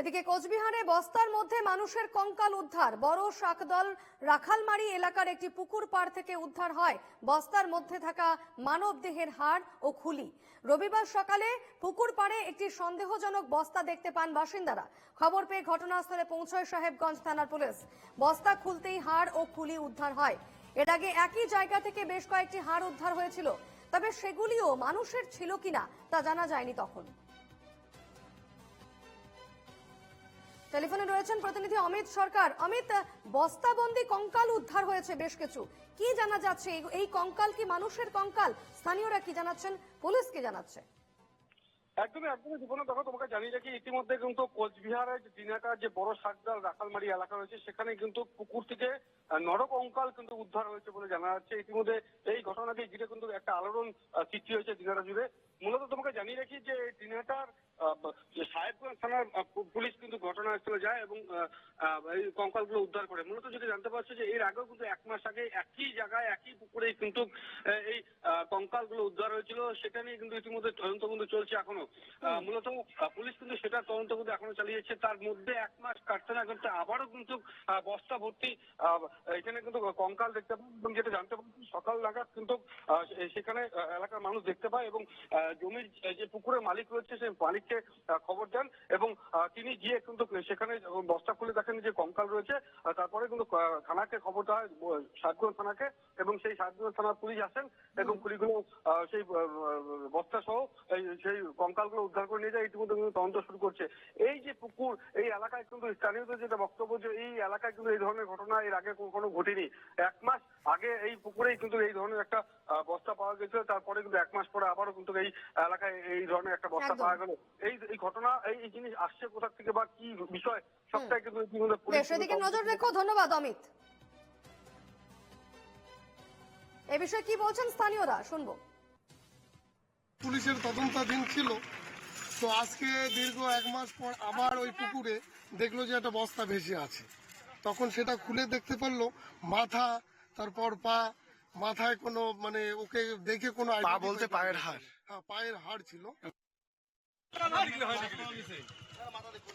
এদিকে কোচবিহারে বস্তার মধ্যে মানুষের কঙ্কাল উদ্ধার। বড় শাকদল রাখালমারি এলাকার একটি পুকুর পাড় থেকে উদ্ধার হয়। বস্তার মধ্যে থাকা মানব দেহের হাড় ও খুলি। রবিবার সকালে পুকুর পাড়ে একটি সন্দেহজনক বস্তা দেখতে পান বাসিন্দারা। খবর পেয়ে ঘটনাস্থলে পৌঁছয় সাহেবগঞ্জ থানার পুলিশ। বস্তা খুলতেই হাড় ও খুলি উদ্ধার হয়। এর আগে একই জায়গা থেকে বেশ কয়েকটি হাড় উদ্ধার হয়েছিল। তবে সেগুলিও মানুষের ছিল কিনা তা জানা যায়নি তখন। টেলিফোনে রয়েছেন প্রতিনিধি অমিত সরকার। অমিত, বস্তাবন্দি কঙ্কাল উদ্ধার হয়েছে বেশ কিছু। কি জানা যাচ্ছে? এই- কঙ্কাল কি মানুষের কঙ্কাল? স্থানীয়রা কি জানাচ্ছেন? পুলিশ কি জানাচ্ছে? একদমই একদমই। জীবনে দেখো, তোমাকে জানিয়ে রাখি, ইতিমধ্যে কিন্তু কোচবিহারের যে দিনাটার যে বড় শাকদাল রাখালমারি এলাকা রয়েছে, সেখানে কিন্তু পুকুর থেকে নরক অঙ্কাল কিন্তু উদ্ধার হয়েছে বলে জানা যাচ্ছে। ইতিমধ্যে এই ঘটনাকে ঘিরে কিন্তু একটা আলোড়ন সৃষ্টি হয়েছে দিনাটা জুড়ে। মূলত তোমাকে জানিয়ে রাখি যে দিনাটার সাহেবগঞ্জ থানার পুলিশ ঘটনাস্থলে যায় এবং এই কঙ্কালগুলো উদ্ধার করে। মূলত যদি জানতে পারছ যে এর আগেও কিন্তু এক মাস আগে একই জায়গায় একই পুকুরে কিন্তু এই কঙ্কালগুলো উদ্ধার হয়েছিল। সেটা নিয়ে কিন্তু ইতিমধ্যে তদন্ত কিন্তু চলছে এখনও। মূলত পুলিশ কিন্তু সেটা তদন্ত কিন্তু এখনও চালিয়েছে। তার মধ্যে এক মাস কাটতে না কাটতে আবারও কিন্তু বস্তা ভর্তি এখানে কিন্তু কঙ্কাল দেখতে পাই এবং যেটা জানতে পারছি সকাল নাগাদ কিন্তু সেখানে এলাকার মানুষ দেখতে পায় এবং আহ, জমির যে পুকুরের মালিক রয়েছে সেই মালিককে খবর দেন এবং তিনি গিয়ে কিন্তু সেখানে বস্তা খুলে দেখেন যে কঙ্কাল রয়েছে আহ, তারপরে কিন্তু থানাকে খবর দেওয়া হয় সাতগঞ্জ থানাকে এবং সেই সাতগঞ্জ থানার পুলিশ আসেন এবং পুলিশগুলো সেই বস্তা সহ সেই কঙ্কালগুলো উদ্ধার করে নিয়ে যায়। ইতিমধ্যে কিন্তু তদন্ত শুরু করছে। এই যে পুকুর এই এলাকায় কিন্তু স্থানীয়দের যেটা বক্তব্য যে এই এলাকায় কিন্তু এই ধরনের ঘটনা এর আগে কখনো ঘটেনি। এক মাস আগে এই পুকুরেই কিন্তু এই ধরনের একটা বস্তা পাওয়া গেছিল। তারপরে কিন্তু এক মাস পরে আবারও কিন্তু এই এলাকায় এই ধরনের একটা বস্তা পাওয়া গেল। এই ঘটনা এই এই জিনিস আসছে কোথা থেকে বা কি বিষয়? সবটাই কিন্তু এদিকে নজর রেখো ধন্যবাদ অমিত। এ বিষয়ে কি বলছেন স্থানীয়রা? শুনব। পুলিশের তদন্তাধীন ছিল। তো আজকে দীর্ঘ এক মাস পর আবার ওই পুকুরে দেখল যে একটা বস্তা ভেসে আছে। তখন সেটা খুলে দেখতে পারল মাথা তারপর পা মাথায় কোনো মানে ওকে দেখে কোনো পা বলতে পায়ের হাড়। হ্যাঁ পায়ের হাড় ছিল। মাথা দেখুন